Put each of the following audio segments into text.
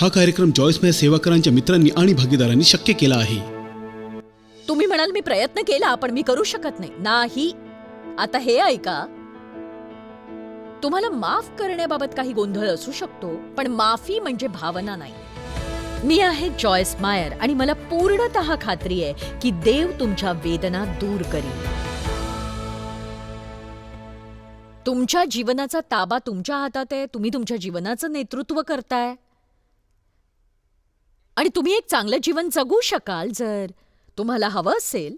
हा कार्यक्रम जॉईसमय सेवाकरांच्या मित्रांनी आणि भागीदारांनी शक्य केला आहे. तुम्ही म्हणाल मी प्रयत्न केला पण मी करू शकत नाही. नाही. आता हे ऐका. तुम्हाला माफ करण्याबाबत काही गोंधळ असू शकतो पण माफी म्हणजे भावना नाही. मी आहे जॉयस मायर आणि मला पूर्णतः खात्री आहे की देव तुमच्या वेदना दूर करील. तुमच्या जीवनाचा ताबा तुमच्या हातात आहे. तुम्ही तुमच्या जीवनाचं नेतृत्व करताय. आणि तुम्ही एक चांगलं जीवन जगू शकाल जर तुम्हाला हवं असेल.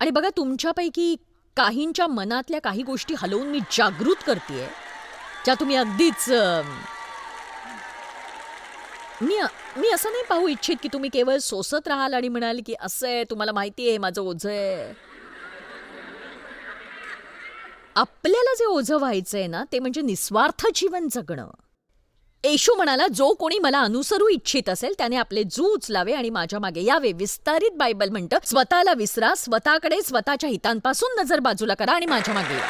आणि बघा तुमच्यापैकी काहींच्या मनातल्या काही गोष्टी हलवून मी जागृत करते ज्या तुम्ही अगदीच मी मी असं नाही पाहू इच्छित की तुम्ही केवळ सोसत राहाल आणि म्हणाल की असं आहे तुम्हाला माहिती आहे माझं ओझं आहे. आपल्याला जे ओझं व्हायचंय ना ते म्हणजे निस्वार्थ जीवन जगणं. येशू म्हणाला जो कोणी मला अनुसरू इच्छित असेल त्याने आपले जू उचलावे आणि माझ्या मागे यावे. विस्तारित बायबल म्हणतं स्वतःला विसरा स्वतःकडे स्वतःच्या हितांपासून नजर बाजूला करा आणि माझ्या मागे या.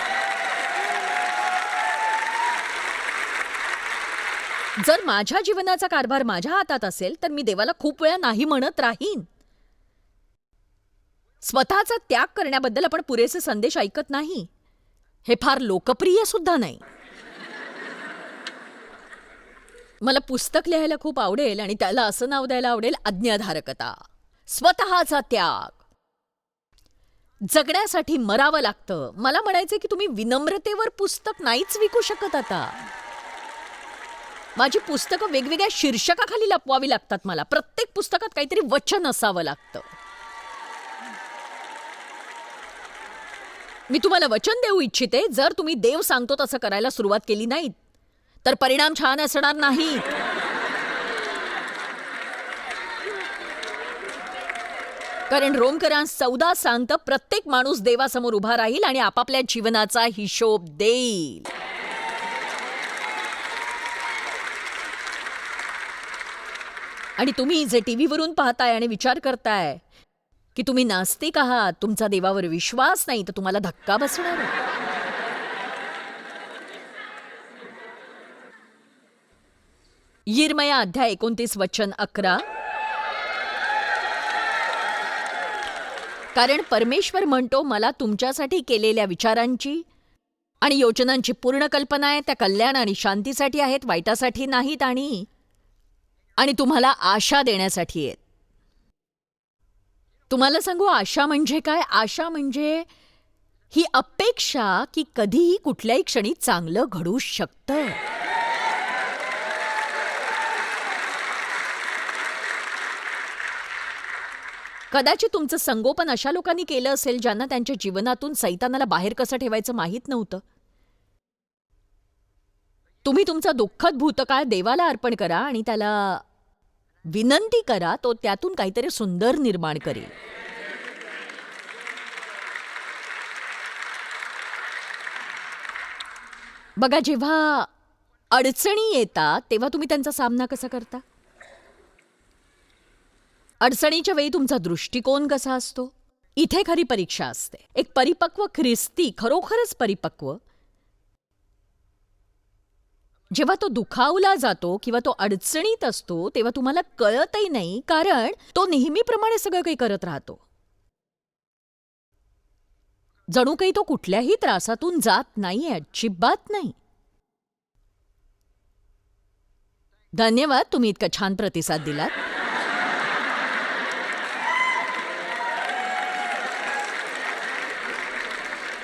जर माझ्या जीवनाचा कारभार माझ्या हातात असेल तर मी देवाला खूप वेळा नाही म्हणत राहीन. स्वतःचा त्याग करण्याबद्दल आपण पुरेसे संदेश ऐकत नाही. हे फार लोकप्रिय सुद्धा नाही. मला पुस्तक लिहायला खूप आवडेल आणि त्याला असं नाव द्यायला आवडेल आज्ञाधारकता. स्वतःचा त्याग. जगण्यासाठी मरावं लागतं. मला म्हणायचं की तुम्ही विनम्रतेवर पुस्तक नाहीच विकू शकत आता. माझी पुस्तकं वेगवेगळ्या शीर्षकाखाली लपवावी लागतात मला. प्रत्येक पुस्तकात काहीतरी वचन असावं लागतं. मी तुम्हाला वचन देऊ इच्छिते. जर तुम्ही देव सांगतो तसं करायला सुरुवात केली नाहीत तर परिणाम छान असणार नाही. कारण रोमकरांस चौदा सांगत प्रत्येक माणूस देवासमोर उभा राहील आणि आपापल्या जीवनाचा हिशोब देईल. आणि तुम्ही जे टीव्हीवरून पाहताय आणि विचार करताय की तुम्ही नास्तिक आहात तुमचा देवावर विश्वास नाही तर तुम्हाला धक्का बसणार यिर्मया अध्याय एकोणतीस वचन अकरा. कारण परमेश्वर म्हणतो मला तुमच्यासाठी केलेल्या विचारांची आणि योजनांची पूर्ण कल्पना आहे. त्या कल्याण आणि शांतीसाठी आहेत वाईटासाठी नाहीत आणि आणि तुम्हाला आशा देण्यासाठी आहेत. तुम्हाला सांगू आशा म्हणजे काय? आशा म्हणजे ही अपेक्षा की कधीही कुठल्याही क्षणी चांगलं घडू शकतं. कदाचित तुमचं संगोपन अशा लोकांनी केलं असेल ज्यांना त्यांच्या जीवनातून सैतानाला बाहेर कसं ठेवायचं माहीत नव्हतं? तुम्ही तुमचा दुःखद भूतकाळ देवाला अर्पण करा आणि त्याला विनंती करा तो त्यातून काहीतरी सुंदर निर्माण करेल. बघा जेव्हा अडचणी येतात तेव्हा तुम्ही त्यांचा सामना कसा करता? अडचणीच्या वेळी तुमचा दृष्टिकोन कसा असतो? इथे खरी परीक्षा असते. एक परिपक्व ख्रिस्ती खरोखरच परिपक्व. जेव्हा तो दुखावला जातो किंवा तो अडचणीत असतो तेव्हा तुम्हाला कळतही नाही कारण तो नेहमीप्रमाणे सगळं काही करत राहतो. जणू काही तो कुठल्याही त्रासातून जात नाहीये अजिबात नाही. धन्यवाद तुम्ही इतका छान प्रतिसाद दिलात.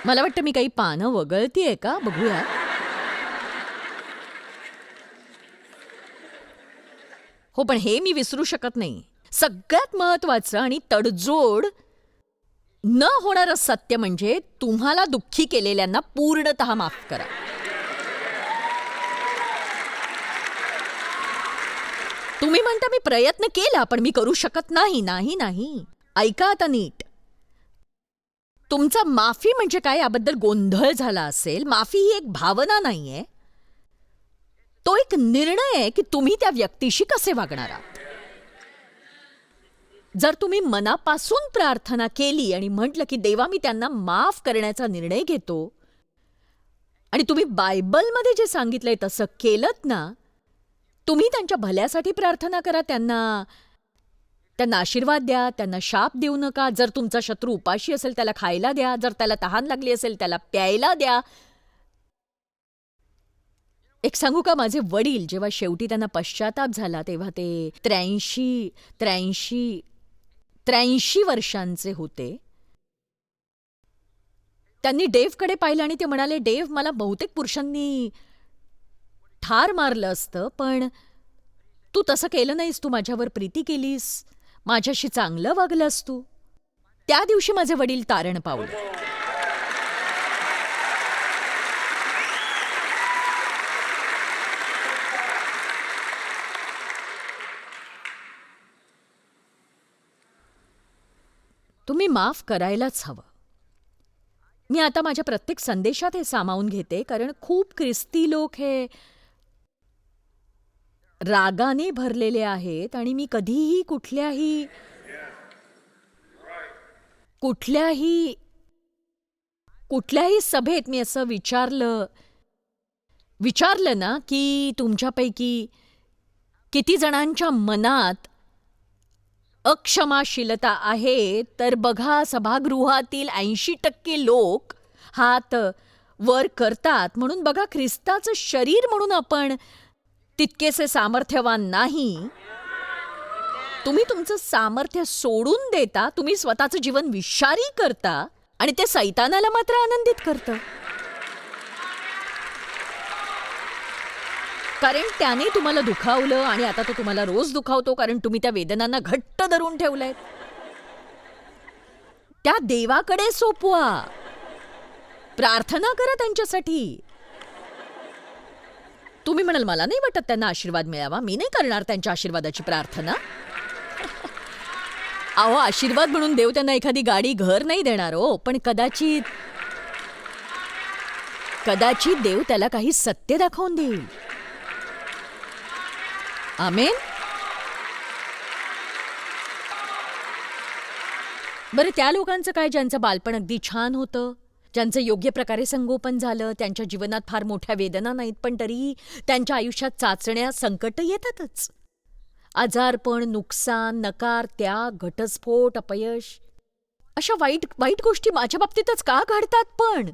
मला वाटतं मी काही पानं वगळतीये का? बघूया. हो पण हे मी विसरू शकत नाही. सगळ्यात महत्वाचं आणि तडजोड न होणारं सत्य म्हणजे तुम्हाला दुःखी केलेल्यांना पूर्णत माफ करा. तुम्ही म्हणता मी प्रयत्न केला पण मी करू शकत नाही. नाही नाही. ऐका आता नीट. तुमचा माफी म्हणजे काय याबद्दल गोंधळ झाला असेल? माफी ही एक भावना नाहीये. तो एक निर्णय आहे की तुम्ही त्या व्यक्तीशी कसे वागणार आहात. जर तुम्ही मनापासून प्रार्थना केली आणि म्हटलं की देवा मी त्यांना माफ करण्याचा निर्णय घेतो आणि तुम्ही बायबलमध्ये जे सांगितलंय तसं केलं ना तुम्ही त्यांच्या भल्यासाठी प्रार्थना करा त्यांना त्यांना आशीर्वाद द्या त्यांना शाप देऊ नका. जर तुमचा शत्रू उपाशी असेल त्याला खायला द्या. जर त्याला तहान लागली असेल त्याला प्यायला द्या. एक सांगू का माझे वडील जेव्हा शेवटी त्यांना पश्चाताप झाला तेव्हा ते त्र्याऐंशी त्र्याऐंशी त्र्याऐंशी वर्षांचे होते. त्यांनी डेव्हकडे पाहिलं आणि ते म्हणाले डेव्ह मला बहुतेक पुरुषांनी ठार मारलं असतं पण तू तसं केलं नाहीस. तू माझ्यावर प्रीती केलीस. माझ्याशी चांगलं वागलंस तू. त्या दिवशी माझे वडील तारण पावले. तुम्ही माफ करायलाच हवं. मी आता माझ्या प्रत्येक संदेशात हे सामावून घेते कारण खूप ख्रिस्ती लोक हे रागाने भरलेले आहेत आणि मी कधीही कुठल्याही कुठल्याही कुठल्याही सभेत मी असं विचारलं विचारलं ना की तुमच्यापैकी किती जणांच्या मनात अक्षमाशीलता आहे तर बघा सभागृहातील ऐंशी टक्के लोक हात वर करतात. म्हणून बघा ख्रिस्ताचं शरीर म्हणून आपण तितकेसे सामर्थ्यवान नाही. तुम्ही तुमचं सामर्थ्य सोडून देता तुम्ही स्वतःचं जीवन विषारी करता आणि ते सैतानाला मात्र आनंदित करतं. कारण त्याने तुम्हाला दुखावलं आणि आता तो तुम्हाला रोज दुखावतो कारण तुम्ही त्या वेदनांना घट्ट धरून ठेवलंय. त्या देवाकडे सोपवा. प्रार्थना करा त्यांच्यासाठी. तुम्ही म्हणाल मला नाही वाटत त्यांना आशीर्वाद मिळावा. मी नाही करणार त्यांच्या आशीर्वादाची प्रार्थना. अहो आशीर्वाद म्हणून देव त्यांना एखादी गाडी घर नाही देणार हो पण कदाचित कदाचित देव त्याला काही सत्य दाखवून देईल. आमेन? बरं त्या लोकांचं काय ज्यांचं बालपण अगदी छान होतं? ज्यांचं योग्य प्रकारे संगोपन झालं त्यांच्या जीवनात फार मोठ्या वेदना नाहीत पण तरीही त्यांच्या आयुष्यात चाचण्या संकट येतातच. आजारपण नुकसान नकार त्याग घटस्फोट अपयश अशा वाईट वाईट गोष्टी माझ्या बाबतीतच का घडतात पण?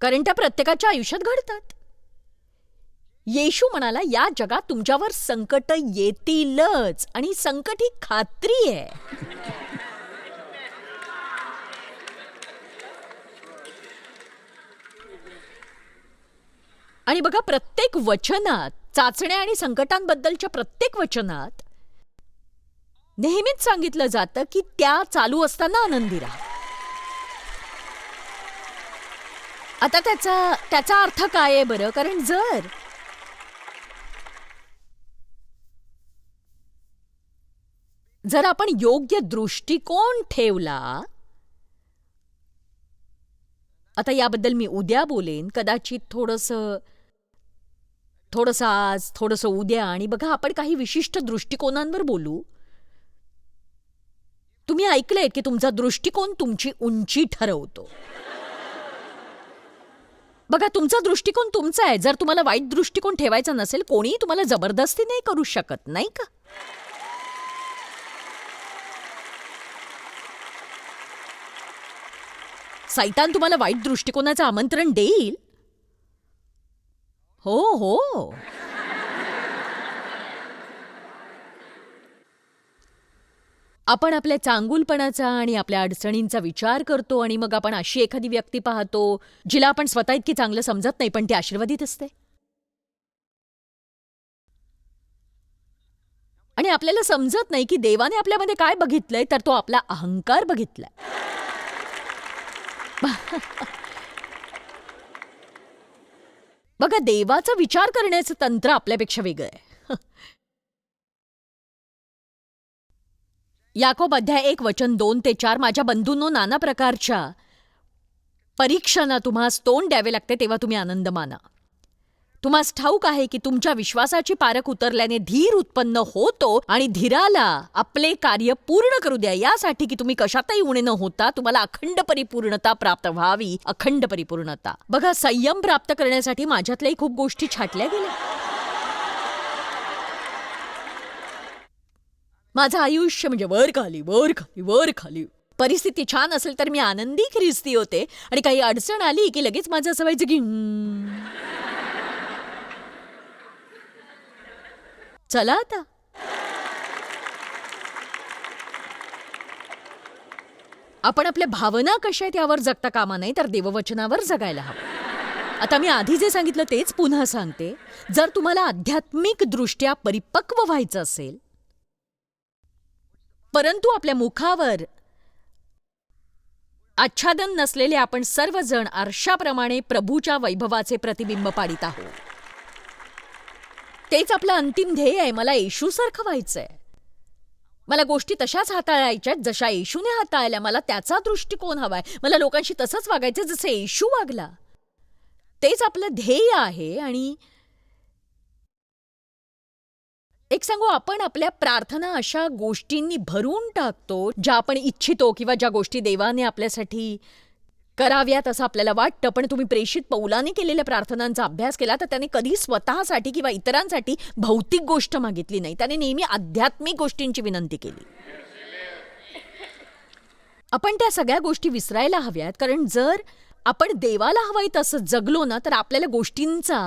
कारण त्या प्रत्येकाच्या आयुष्यात घडतात. येशू म्हणाला या जगात तुमच्यावर संकट येतीलच आणि संकट ही खात्री आहे. आणि बघा प्रत्येक वचनात चाचण्या आणि संकटांबद्दलच्या प्रत्येक वचनात नेहमीच सांगितलं जातं की त्या चालू असताना आनंदी राहा. आता त्याचा त्याचा अर्थ काय आहे बरं? कारण जर जर आपण योग्य दृष्टिकोन ठेवला आता याबद्दल मी उद्या बोलेन कदाचित थोडंसं थोडंसं आज थोडंसं उद्या आणि बघा आपण काही विशिष्ट दृष्टिकोनांवर बोलू. तुम्ही ऐकलंय की तुमचा दृष्टिकोन तुमची उंची ठरवतो. बघा तुमचा दृष्टिकोन तुमचा आहे. जर तुम्हाला वाईट दृष्टिकोन ठेवायचा नसेल कोणीही तुम्हाला जबरदस्ती नाही करू शकत नाही का? सैतान तुम्हाला वाईट दृष्टिकोनाचं आमंत्रण देईल. हो हो. आपण आपल्या चांगुलपणाचा आणि आपल्या अडचणींचा विचार करतो आणि मग आपण अशी एखादी व्यक्ती पाहतो जिला आपण स्वतः इतकी चांगलं समजत नाही पण ती आशीर्वादित असते. आणि आपल्याला समजत नाही की देवाने आपल्यामध्ये काय बघितलंय तर तो आपला अहंकार बघितलाय. बघा देवाचा विचार करण्याचं तंत्र आपल्यापेक्षा वेगळं आहे. याकोब अध्याय एक वचन दोन ते चार माझ्या बंधूंनो नाना प्रकारच्या परीक्षांना तुम्हास तोंड द्यावे लागते तेव्हा तुम्ही आनंद माना. तुम्हास ठाऊक आहे की तुमच्या विश्वासाची पारख उतरल्याने धीर उत्पन्न होतो आणि धीराला आपले कार्य पूर्ण करू द्या. यासाठी की तुम्ही कशातही उणे न होता तुम्हाला अखंड परिपूर्णता प्राप्त व्हावी. अखंड परिपूर्णता. बघा संयम प्राप्त करण्यासाठी माझ्यातल्याही खूप गोष्टी छाटल्या गेल्या. माझं आयुष्य म्हणजे वर खाली वर खाली वर खाली. परिस्थिती छान असेल तर मी आनंदी ख्रिस्ती होते. आणि काही अडचण आली की लगेच माझं असं व्हायचं की चला आता. आपण आपल्या भावना कशा आहेत यावर जगता कामा नाही तर देववचनावर जगायला हवं. आता मी आधी जे सांगितलं तेच पुन्हा सांगते. जर तुम्हाला आध्यात्मिक दृष्ट्या परिपक्व व्हायचं असेल परंतु आपल्या मुखावर आच्छादन नसलेले आपण सर्वजण आरशाप्रमाणे प्रभूच्या वैभवाचे प्रतिबिंब पाडित आहोत. तेच आपलं अंतिम ध्येय आहे. मला येशूसारखं व्हायचंय. मला गोष्टी तशाच हाताळायच्यात जशा येशूने हाताळल्या. मला त्याचा दृष्टिकोन हवाय. मला लोकांशी तसंच वागायचं जसं येशू वागला. तेच आपलं ध्येय आहे आणि एक सांगू आपण आपल्या प्रार्थना अशा गोष्टींनी भरून टाकतो ज्या आपण इच्छितो किंवा ज्या गोष्टी देवाने आपल्यासाठी कराव्यात असं आपल्याला वाटतं. पण तुम्ही प्रेषित पौलाने केलेल्या प्रार्थनांचा अभ्यास केला तर त्याने कधी स्वतःसाठी किंवा इतरांसाठी भौतिक गोष्ट मागितली नाही. त्याने नेहमी आध्यात्मिक गोष्टींची विनंती केली. आपण त्या सगळ्या गोष्टी विसरायला हव्यात कारण जर आपण देवाला हवंय तसं जगलो ना तर आपल्याला गोष्टींचा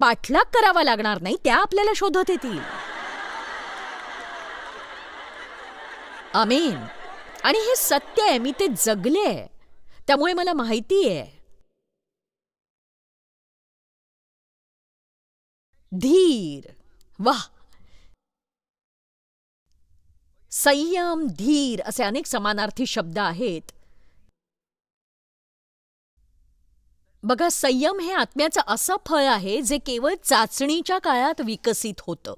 पाठलाग करावा लागणार नाही त्या आपल्याला शोधत येतील. अमेन आणि हे सत्य आहे मी ते जगले त्यामुळे मला माहिती आहे. धीर. वा संयम धीर असे अनेक समानार्थी शब्द आहेत. बघा संयम हे आत्म्याचं असं फळ आहे जे केवळ चाचणीच्या काळात विकसित होतं.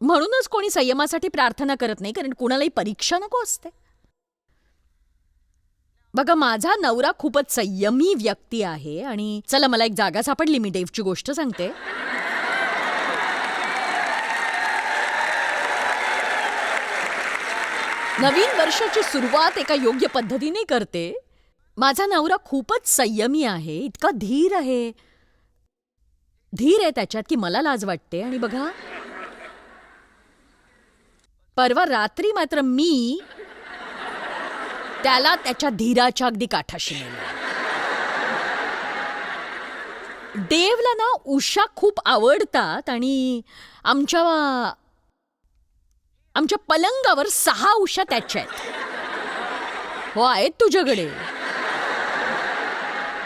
म्हणूनच कोणी संयमासाठी प्रार्थना करत नाही कारण कुणालाही परीक्षा नको असते. बघा माझा नवरा खूपच संयमी व्यक्ती आहे आणि चला मला एक जागा सापडली मी डेव्हची गोष्ट सांगते. नवीन वर्षाची सुरुवात एका योग्य पद्धतीने करते. माझा नवरा खूपच संयमी आहे इतका धीर आहे. धीर आहे त्याच्यात की मला लाज वाटते. आणि बघा परवा रात्री मात्र मी त्याला त्याच्या धीराच्या अगदी काठाशी नेलं. देवला ना उषा खूप आवडतात आणि आमच्या आमच्या पलंगावर सहा उषा त्याच्या आहेत. हो आहेत तुझ्याकडे.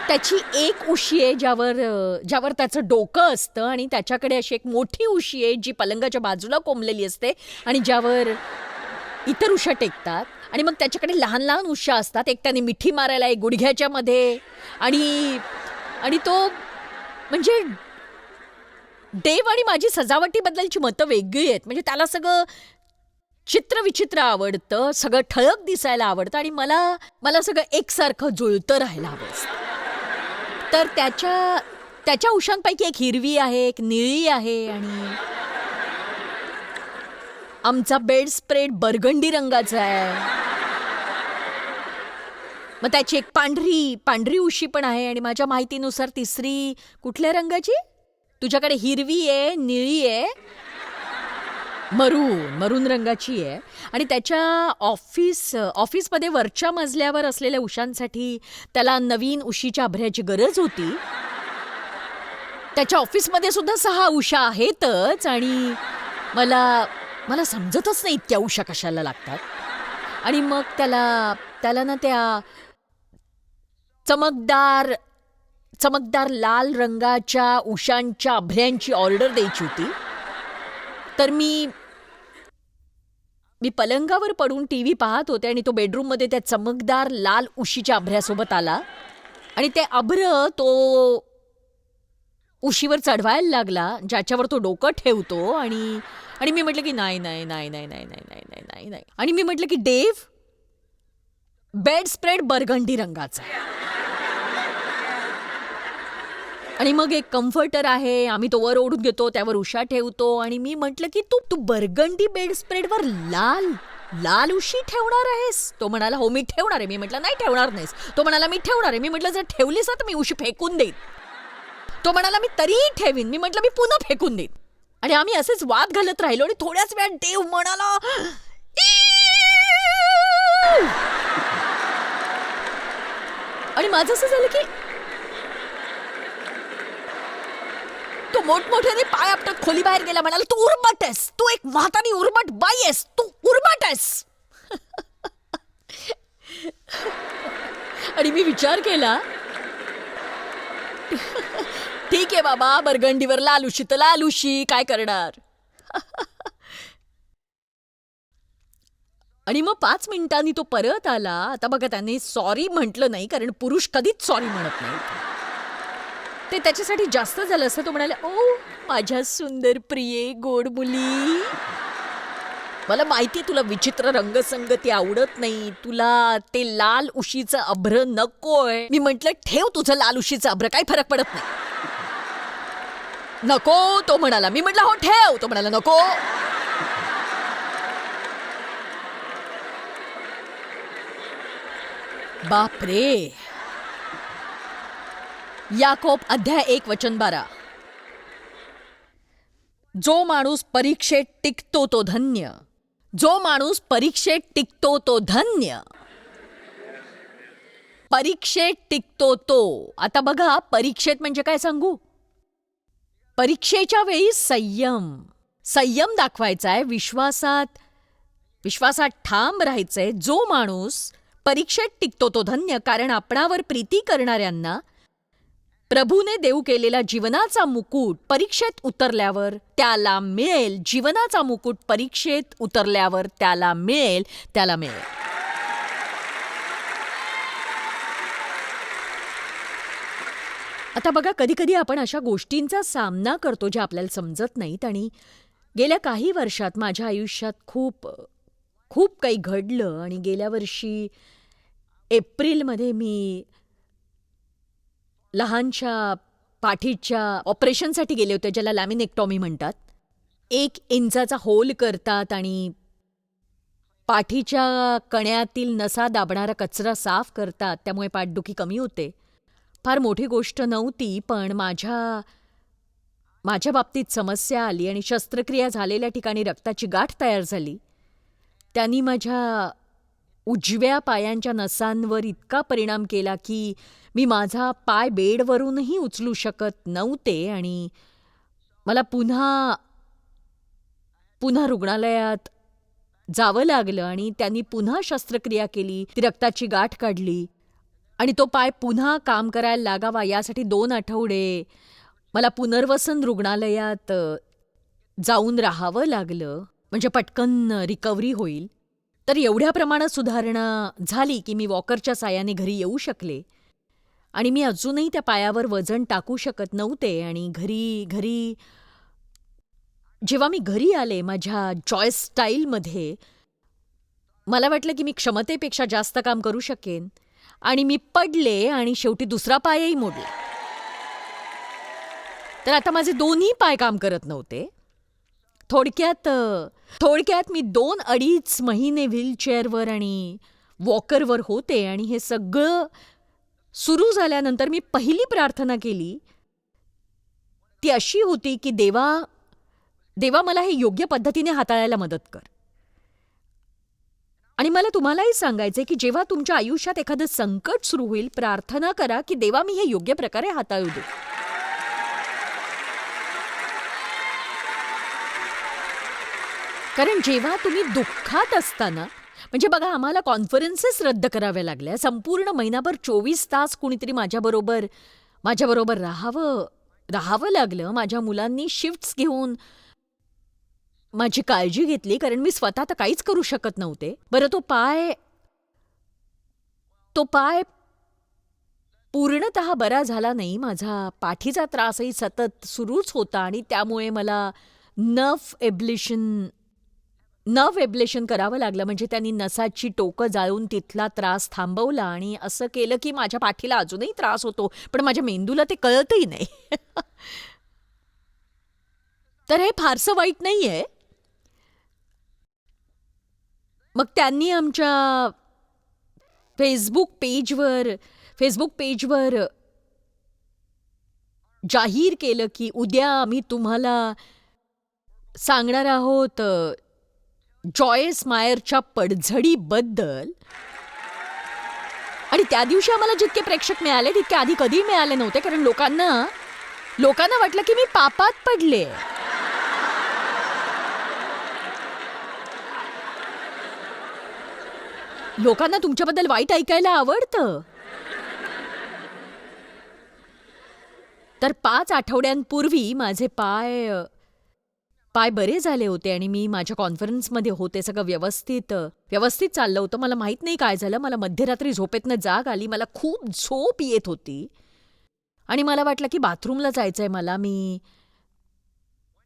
त्याची एक उशी आहे ज्यावर ज्यावर त्याचं डोकं असतं आणि त्याच्याकडे अशी एक मोठी उशी आहे जी पलंगाच्या बाजूला कोंबलेली असते आणि ज्यावर इतर उशा टेकतात आणि मग त्याच्याकडे लहान लहान उशा असतात. एक त्याने मिठी मारायला एक गुडघ्याच्या मध्ये आणि आणि तो म्हणजे देव आणि माझी सजावटीबद्दलची मतं वेगळी आहेत. म्हणजे त्याला सगळं चित्रविचित्र आवडतं सगळं ठळक दिसायला आवडतं आणि मला मला सगळं एकसारखं जुळतं राहायला आवडतं तर त्याच्या त्याच्या उशांपैकी एक हिरवी आहे एक निळी आहे आणि आमचा बेड स्प्रेड बरगंडी रंगाचा आहे. मग त्याची एक पांढरी पांढरी उशी पण आहे आणि माझ्या माहितीनुसार तिसरी कुठल्या रंगाची? तुझ्याकडे हिरवी आहे निळी आहे. मरून मरून रंगाची आहे. आणि त्याच्या ऑफिस ऑफिसमध्ये वरच्या मजल्यावर असलेल्या उशांसाठी त्याला नवीन उशीच्या अभऱ्याची गरज होती. त्याच्या ऑफिसमध्ये सुद्धा सहा उषा आहेतच आणि मला मला समजतच नाही इतक्या उषा कशाला लागतात. आणि मग त्याला त्याला ना त्या चमकदार चमकदार लाल रंगाच्या उशांच्या आभऱ्यांची ऑर्डर द्यायची होती. तर मी मी पलंगावर पडून टी व्ही पाहत होते आणि तो बेडरूममध्ये त्या चमकदार लाल उशीच्या अभ्र्यासोबत आला. आणि ते अभ्र तो उशीवर चढवायला लागला ज्याच्यावर तो डोकं ठेवतो आणि आणि मी म्हटलं की नाही नाही नाही नाही नाही नाही नाही नाही नाही नाही. आणि मी म्हटलं की डेव बेड स्प्रेड बरगंडी रंगाचा आहे. आणि मग एक कम्फर्टर आहे आम्ही तो वर ओढून घेतो त्यावर उषा ठेवतो आणि मी म्हटलं की तू तू बरगंडी बेड स्प्रेडवर लाल लाल उशी ठेवणार आहेस? तो म्हणाला हो मी ठेवणार आहे. मी म्हटलं नाही ठेवणार नाहीस. तो म्हणाला मी ठेवणार आहे. मी म्हटलं जर ठेवलीस तर मी उशी फेकून देईन. तो म्हणाला मी तरीही ठेवीन. मी म्हटलं मी पुन्हा फेकून देईन. आणि आम्ही असेच वाद घालत राहिलो आणि थोड्याच वेळात देव म्हणाला आणि माझं असं झालं की तो मोठमोठ्याने पाय आपटत खोली बाहेर गेला म्हणाला तू उर्मट आहेस तू एक म्हातारी उर्मट बाई आहेस. तू उर्मट आहेस आणि मी विचार केला ठीक आहे बाबा बरगंडीवर लालुशी तर लालुशी काय करणार? आणि मग पाच मिनिटांनी तो परत आला. आता बघा त्याने सॉरी म्हटलं नाही कारण पुरुष कधीच सॉरी म्हणत नाही. ते त्याच्यासाठी जास्त झालं असतं तो म्हणाला ओ माझ्या सुंदर प्रिये गोड मुली. मला माहिती तुला विचित्र रंगसंगती आवडत नाही. तुला ते लाल उशीचं अभ्र नकोय. मी म्हंटल ठेव तुझं लाल उशीचं अभ्र काही फरक पडत नाही. नको तो म्हणाला. मी म्हटलं हो ठेव. तो म्हणाला नको. बापरे. याकोप अध्याय एक वचन बारा. जो माणूस परीक्षेत टिकतो तो धन्य. जो माणूस परीक्षेत टिकतो तो धन्य. परीक्षेत टिकतो तो. आता बघा परीक्षेत म्हणजे काय सांगू? परीक्षेच्या वेळी संयम. संयम दाखवायचा आहे विश्वासात विश्वासात ठाम राहायचंय. जो माणूस परीक्षेत टिकतो तो धन्य कारण आपणावर प्रीती करणाऱ्यांना प्रभूने देऊ केलेला जीवनाचा मुकुट परीक्षेत उतरल्यावर त्याला मिळेल. जीवनाचा मुकुट परीक्षेत उतरल्यावर त्याला मिळेल. त्याला मिळेल. आता बघा कधी कधी आपण अशा गोष्टींचा सामना करतो ज्या आपल्याला समजत नाहीत आणि गेल्या काही वर्षात माझ्या आयुष्यात खूप खूप काही घडलं आणि गेल्या वर्षी एप्रिलमध्ये मी लहानशा पाठीच्या ऑपरेशनसाठी गेले होते ज्याला लॅमिनेक्टॉमी म्हणतात. एक इंचाचा होल करतात आणि पाठीच्या कण्यातील नसा दाबणारा कचरा साफ करतात त्यामुळे पाठदुखी कमी होते. फार मोठी गोष्ट नव्हती पण माझ्या माझ्या बाबतीत समस्या आली आणि शस्त्रक्रिया झालेल्या ठिकाणी रक्ताची गाठ तयार झाली. त्यांनी माझ्या उजव्या पायांच्या नसांवर इतका परिणाम केला की मी माझा पाय बेडवरूनही उचलू शकत नव्हते आणि मला पुन्हा पुन्हा रुग्णालयात जावं लागलं आणि त्यांनी पुन्हा शस्त्रक्रिया केली ती रक्ताची गाठ काढली आणि तो पाय पुन्हा काम करायला लागावा यासाठी दोन आठवडे मला पुनर्वसन रुग्णालयात जाऊन राहावं लागलं. म्हणजे पटकन रिकव्हरी होईल. तर एवढ्या प्रमाणात सुधारणा झाली की मी वॉकरच्या सायाने घरी येऊ शकले. आणि मी अजूनही त्या पायावर वजन टाकू शकत नव्हते आणि घरी घरी जेव्हा मी घरी आले माझ्या जॉयस स्टाईलमध्ये मला वाटलं की मी क्षमतेपेक्षा जास्त काम करू शकेन. आणि मी पडले आणि शेवटी दुसरा पायही मोडला. तर आता माझे दोन्ही पाय काम करत नव्हते. थोडक्यात थोडक्यात मी दोन अडीच महिने व्हीलचेअरवर आणि वॉकरवर होते आणि हे सगळं सुरू झाल्यानंतर मी पहिली प्रार्थना केली. ती अशी होती की देवा देवा मला हे योग्य पद्धतीने हाताळायला मदत कर. आणि मला तुम्हालाही सांगायचं की जेव्हा तुमच्या आयुष्यात एखादं संकट सुरू होईल प्रार्थना करा की देवा मी हे योग्य प्रकारे हाताळू दे कारण जेव्हा तुम्ही दुःखात असताना म्हणजे बघा आम्हाला कॉन्फरन्सेस रद्द कराव्या लागल्या. संपूर्ण महिनाभर चोवीस तास कुणीतरी माझ्याबरोबर माझ्याबरोबर राहावं राहावं लागलं. माझ्या मुलांनी शिफ्ट्स घेऊन माझी काळजी घेतली कारण मी स्वतः तर काहीच करू शकत नव्हते. बरं तो पाय तो पाय पूर्णत बरा झाला नाही. माझा पाठीचा त्रासही सतत सुरूच होता आणि त्यामुळे मला नफ एब्लिशन नव एब्लेशन करावं लागलं. म्हणजे त्यांनी नसाची टोकं जाळून तिथला त्रास थांबवला आणि असं केलं की माझ्या पाठीला अजूनही त्रास होतो. पण माझ्या मेंदूला ते कळतही नाही. तर हे फारसं वाईट नाही आहे मग त्यांनी आमच्या फेसबुक पेजवर फेसबुक पेजवर जाहीर केलं की उद्या आम्ही तुम्हाला सांगणार आहोत जॉयस मायरच्या पडझडीबद्दल. आणि त्या दिवशी आम्हाला जितके प्रेक्षक मिळाले तितके आधी कधी मिळाले नव्हते कारण लोकांना लोकांना वाटलं की मी पापात पडले. लोकांना तुमच्याबद्दल वाईट ऐकायला आवडतं. तर पाच आठवड्यांपूर्वी माझे पाय पाय बरे झाले होते आणि मी माझ्या कॉन्फरन्समध्ये होते सगळं व्यवस्थित व्यवस्थित चाललं होतं. मला माहीत नाही काय झालं. मला मध्यरात्री झोपेतनं जाग आली. मला खूप झोप येत होती. आणि मला वाटलं की बाथरूमला जायचं आहे मला. मी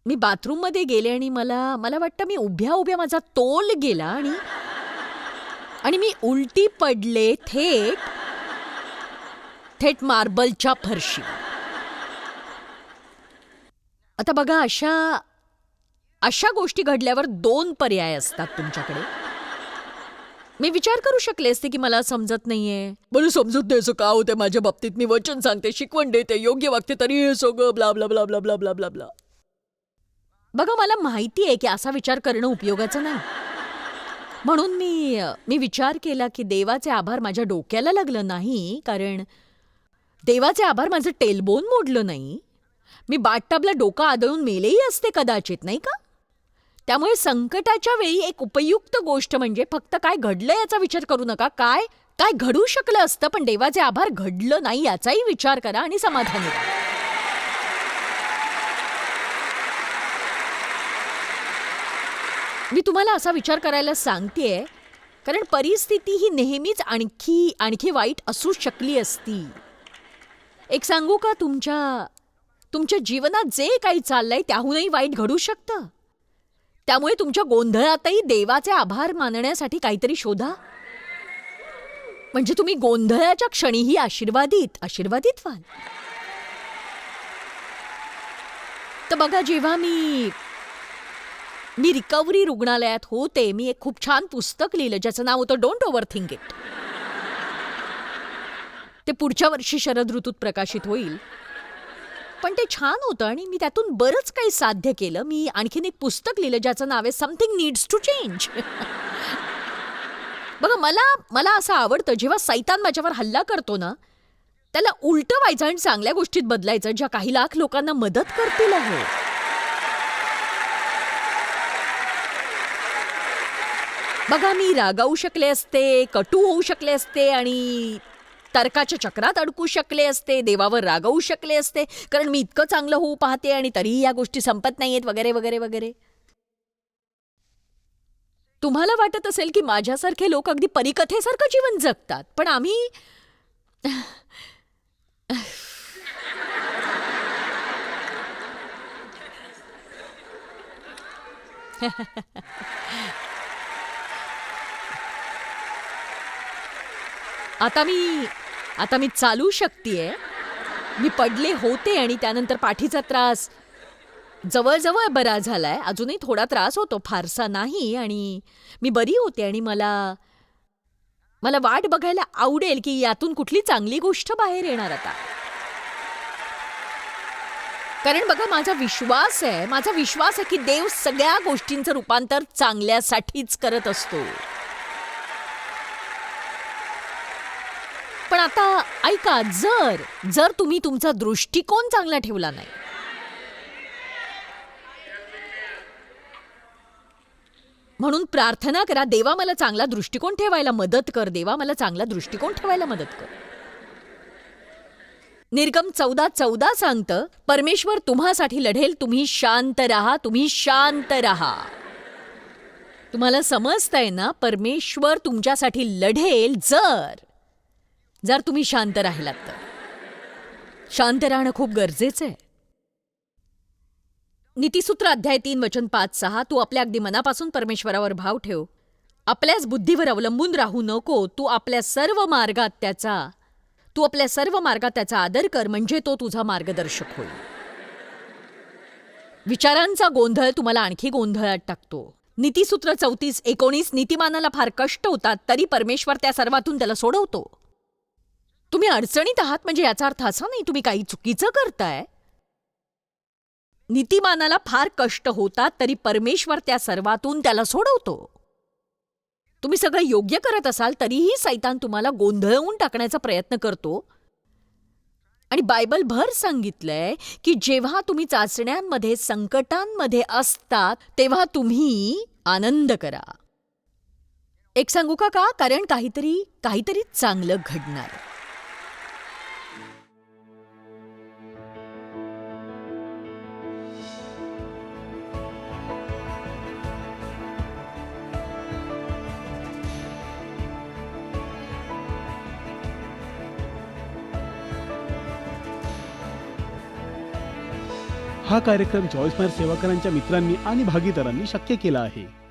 मी बाथरूममध्ये गेले आणि मला मला वाटतं मी उभ्या उभ्या माझा तोल गेला आणि आणि मी उलटी पडले थेट थेट मार्बलच्या फरशी. आता बघा अशा अशा गोष्टी घडल्यावर दोन पर्याय असतात तुमच्याकडे. मी विचार करू शकले असते की मला समजत नाहीये. मला समजत नाही असं का होतं माझ्या बाबतीत मी वचन सांगते शिकवण देते योग्य वागते तरी हे सगळं blah blah blah blah blah blah blah blah बघा मला माहिती आहे की असा विचार करणं उपयोगाचं नाही. म्हणून मी मी विचार केला की देवाचे आभार माझ्या डोक्याला लागलं नाही कारण देवाचे आभार माझं टेलबोन मोडलं नाही. मी बाटटबला डोकं आदळून मेलेही असते कदाचित नाही का? त्यामुळे संकटाच्या वेळी एक उपयुक्त गोष्ट म्हणजे फक्त काय घडलं याचा विचार करू नका. काय? काय घडू शकलं असतं पण देवाचे आभार घडलं नाही याचाही विचार करा आणि समाधानी राहा. मी तुम्हाला असा विचार करायला सांगतेय कारण परिस्थिती ही नेहमीच आणखी आणखी वाईट असू शकली असती. एक सांगू का तुमच्या तुमच्या जीवनात जे काही चाललंय त्याहूनही वाईट घडू शकतं? त्यामुळे तुमच्या गोंधळातही देवाचे आभार मानण्यासाठी काहीतरी शोधा. म्हणजे तुम्ही गोंधळाच्या क्षणीही आशीर्वादित आशीर्वादित व्हाल. तर बघा जेव्हा मी मी रिकव्हरी रुग्णालयात होते मी एक खूप छान पुस्तक लिहिलं ज्याचं नाव होतं डोंट ओव्हर थिंक इट ते पुढच्या वर्षी शरद ऋतूत प्रकाशित होईल. पण ते छान होतं आणि मी त्यातून बरंच काही साध्य केलं. मी आणखीन एक पुस्तक लिहिलं ज्याचं नाव आहे समथिंग नीड्स टू चेंज बघा मला मला असं आवडतं जेव्हा सैतान माझ्यावर हल्ला करतो ना त्याला उलटं व्हायचं आणि चांगल्या गोष्टीत बदलायचं ज्या काही लाख लोकांना मदत करतील आहे. बघा मी रागावू शकले असते कटू होऊ शकले असते आणि तर्काच्या चक्रात अडकू शकले असते देवावर रागवू शकले असते. कारण मी इतकं चांगलं होऊ पाहते आणि तरीही या गोष्टी संपत नाहीयेत वगैरे वगैरे वगैरे. तुम्हाला वाटत असेल की माझ्यासारखे लोक अगदी परिकथेसारखं जीवन जगतात पण आम्ही आता मी आता मी चालू शकतेय. मी पडले होते आणि त्यानंतर पाठीचा त्रास जवळजवळ बरा झालाय. अजूनही थोडा त्रास होतो फारसा नाही आणि मी बरी होते आणि मला मला वाट बघायला आवडेल की यातून कुठली चांगली गोष्ट बाहेर येणार आता. कारण बघा माझा विश्वास आहे माझा विश्वास आहे की देव सगळ्या गोष्टींचं रूपांतर चांगल्यासाठीच करत असतो. पण आता ऐका जर जर तुम्ही तुमचा दृष्टिकोन चांगला ठेवला नाही. म्हणून प्रार्थना करा देवा मला चांगला दृष्टिकोन ठेवायला मदत कर देवा मला चांगला दृष्टिकोन ठेवायला मदत कर. निर्गम चौदा चौदा सांगतं परमेश्वर तुम्हासाठी लढेल तुम्ही शांत राहा तुम्ही शांत राहा. तुम्हाला समजतंय ना परमेश्वर तुमच्यासाठी लढेल जर. जर तुम्ही शांत राहिलात तर. शांत राहणं खूप गरजेचं आहे. नीतीसूत्र अध्याय तीन वचन पाच सहा तू आपल्या अगदी मनापासून परमेश्वरावर भाव ठेव. आपल्याच बुद्धीवर अवलंबून राहू नको. तू आपल्या सर्व मार्गात त्याचा तू आपल्या सर्व मार्गात त्याचा आदर कर म्हणजे तो तुझा मार्गदर्शक होईल. विचारांचा गोंधळ तुम्हाला आणखी गोंधळात टाकतो. नीतीसूत्र चौतीस एकोणीस नीतिमानाला फार कष्ट होतात तरी परमेश्वर त्या सर्वातून त्याला सोडवतो. तुम्ही अडचणीत आहात म्हणजे याचा अर्थ असा नाही तुम्ही काही चुकीचं करताय. नीतिमानाला फार कष्ट होतात तरी परमेश्वर त्या सर्वातून त्याला सोडवतो. तुम्ही सगळं योग्य करत असाल तरीही सैतान तुम्हाला गोंधळवून टाकण्याचा प्रयत्न करतो. आणि बायबल भर सांगितलंय की जेव्हा तुम्ही चाचण्यांमध्ये संकटांमध्ये असतात तेव्हा तुम्ही आनंद करा. एक सांगू का का? कारण काहीतरी काहीतरी चांगलं घडणार. हा कार्यक्रम चॉईसमॅर सेवाकरांच्या मित्रांनी आणि भागीदारांनी शक्य केला आहे.